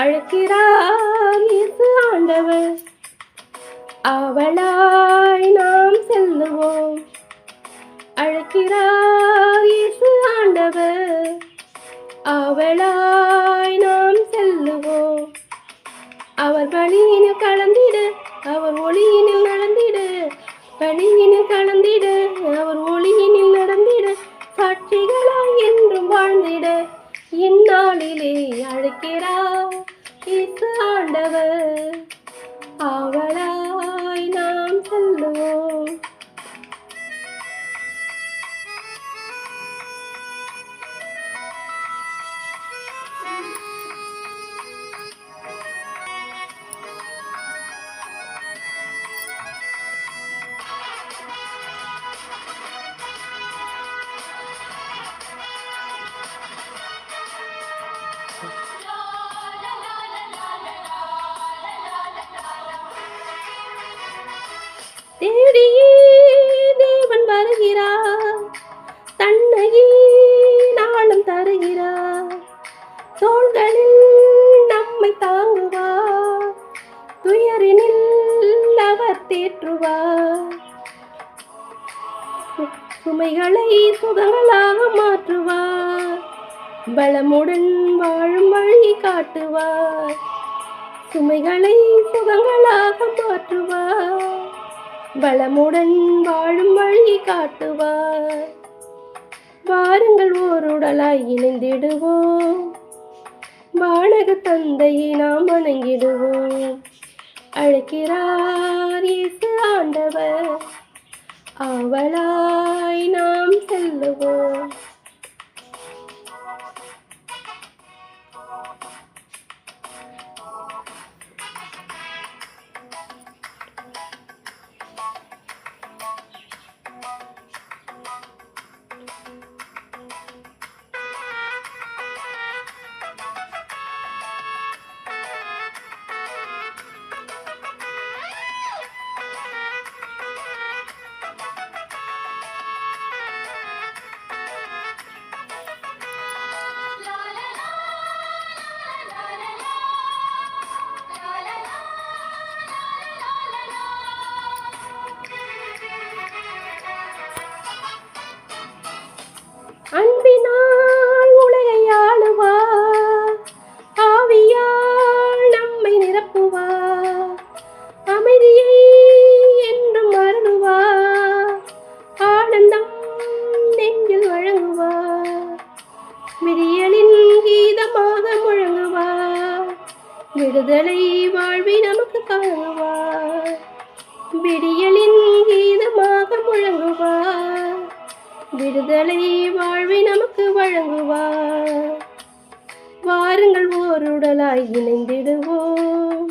அழைக்கிறார் இயேசு ஆண்டவர். அவளாய் நாம் செல்லுவோம். அழைக்கிறார் இந்நாளிலே அழைக்கிறார் இயேசு ஆண்டவர். அவளாய் நாம் செல்லுவோம். தன்னையே நாளும் தருகிறார். தோள்களில் நம்மை தாங்குவார். துயரினில் அவர் தேற்றுவார். சுமைகளை சுகங்களாக மாற்றுவார். பலமுடன் வாழும் வழி காட்டுவார். சுமைகளை சுகங்களாக மாற்றுவார். பலமுடன் வாழும் வழி காட்டுவார். வாருங்கள் ஓருடலாய் இணைந்திடுவோம். வானக தந்தையை நாம் வணங்கிடுவோம். அழைக்கிறார் இயேசு ஆண்டவர். அவளாய் நாம் செல்லுவோம். விடுதலை வாழ்வி நமக்கு காணுவார் விடியலின் கீதமாக முழங்குவார். விடுதலை வாழ்வை நமக்கு வழங்குவார். வாருங்கள் ஓருடலாய் இணைந்திடுவோம்.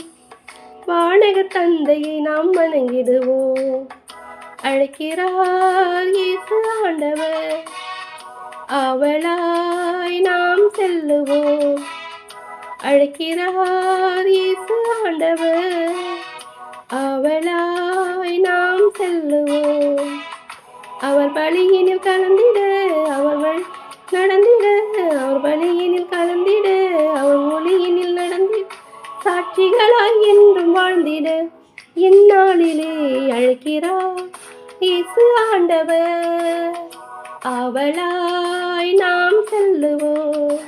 வானக தந்தையை நாம் வணங்கிடுவோம். அழைக்கிறார் இயேசு ஆண்டவர். அவளா அழைக்கிறார் இயேசு ஆண்டவர். அவளாய் நாம் செல்லுவோம். அவர் பலியினில் கலந்திட அவர் நடந்திட. அவர் பலியினில் கலந்திட அவர் ஒளியினில் நடந்திட. சாட்சிகளாய் என்றும் வாழ்ந்திட இந்நாளிலே அழைக்கிறார் இயேசு ஆண்டவர். அவளாய் நாம் செல்லுவோம்.